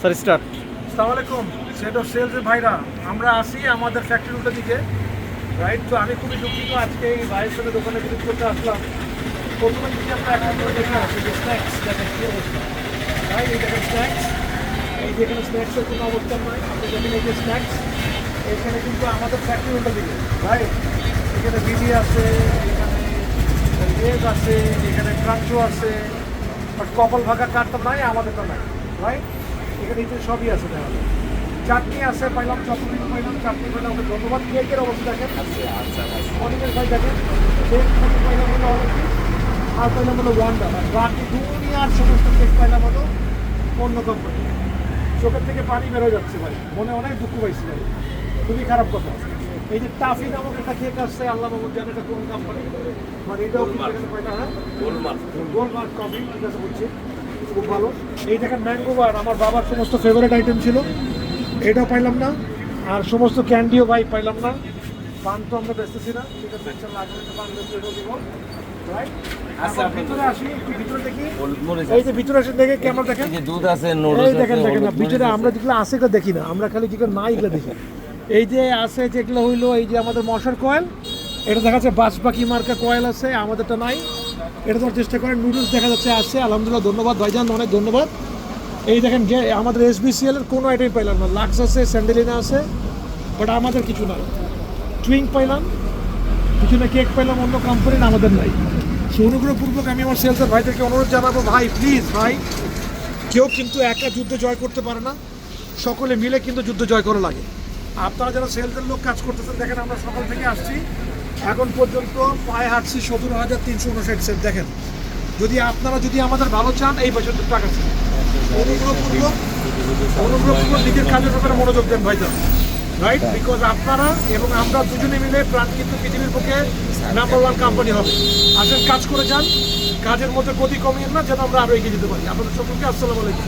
Sir start আসসালামু আলাইকুম set of সেলসের ভাইরা, আমরা আসি আমাদের ফ্যাক্টরি উল্টো দিকে রাইট তো আমি খুবই দুঃখিত, আজকে এই ভাইয়ের সাথে দোকানে ভিজিট করতে আসলাম। প্রথমে যদি আমরা একটা করে দেখে আসি যে স্ন্যাক্স দেখেন কী অবস্থা। রাইট এই দেখেন স্ন্যাক্স এই যে এখানে স্ন্যাক্সের কোনো অবস্থা নয় আপনি দেখেন এই যে স্ন্যাক্স এখানে কিন্তু আমাদের ফ্যাক্টরি উল্টো দিকে রাইট এখানে বিডি আছে, এখানে লেজ আছে, এখানে ক্রাঞ্চো আছে বাট কপাল ভাগা কাঠটা নাই আমাদেরটা নাই রাইট এখানে যে সবই আছে তাহলে। চাটনি আছে পাইলাম চটনি পাইলাম চাটনি পাইলাম ওকে ধন্যবাদ। কেকের অবস্থা দেখেন। অনেকের ভাই দেখেন। কেক পাইলাম হলো অনেক আর পাইলাম হলো ওয়ান্ডার বাকি দুনিয়ার সমস্ত কেক পাইলাম হলো অন্য কোম্পানি চোখের থেকে পানি বেরো যাচ্ছে ভাই। মনে অনেক দুঃখ পাইছি ভাই। খুবই খারাপ কথা। এই যে টাফি নামক একটা কেক আসছে আল্লাহ মাহমুদ জানে এটা কোন কোম্পানি মানে এটাও পাইলাম হ্যাঁ? গোলমার্ক কফি ঠিক আছে খুব ভালো। এই দেখেন ম্যাঙ্গো বার আমার বাবার সমস্ত ফেভারিট আইটেম ছিল। এটাও পাইলাম না। আর সমস্ত ক্যান্ডিও ভাই পাইলাম না। পান তো আমরা বেচতেছি না ঠিক আছে রাইট আচ্ছা না ভিতরে আমরা যেগুলো আছে না। আমরা খালি যেগুলো নাই এগুলো দেখি। এই যে আছে যেগুলো হইল এই যে আমাদের মশার কয়েল এটা দেখা যাচ্ছে বাস পাখি মার্কা কয়েল আছে, আমাদেরটা নাই। এটা তোমার চেষ্টা করেন নুডলস দেখা যাচ্ছে আছে, আলহামদুলিল্লাহ ধন্যবাদ, ভাইজান, অনেক ধন্যবাদ। এই দেখেন যে আমাদের এস এসবিসিএল এর কোনো আইটেম পাইলাম না লাক্স আছে স্যান্ডেলিনা আছে বাট আমাদের কিছু নাই। টুইং পাইলাম, কিছু না কেক পাইলাম, অন্য কোম্পানির আমাদের নাই। সো অনুগ্রহপূর্বক আমি আমার সেলসের ভাইদেরকে অনুরোধ জানাব, ভাই প্লিজ ভাই, কেউ কিন্তু একা যুদ্ধ জয় করতে পারে না। সকলে মিলে কিন্তু যুদ্ধ জয় করা লাগে। আপনারা যারা সেলসের লোক কাজ করতেছেন, দেখেন আমরা সকাল থেকে আসছি। এখন পর্যন্ত পায়ে হাঁটছি সতেরো হাজার তিনশো উনষাট সেট দেখেন। যদি আপনারা যদি আমাদের ভালো চান, এই পর্যন্ত টাকা অনুগ্রহপূর্বক অনুগ্রহপূর্বক নিজের কাজের ব্যাপারে মনোযোগ দেন ভাইজান। রাইট বিকজ আপনারা এবং আমরা দুজনে মিলে প্রাণ কিন্তু পৃথিবীর পক্ষে নাম্বার ওয়ান কোম্পানি হবে। আসেন, কাজ করে যান। কাজের মধ্যে গতি কমিয়ে না, যেন আমরা আরও এগিয়ে যেতে পারি। আপনাদের সকলকে আসসালামু আলাইকুম।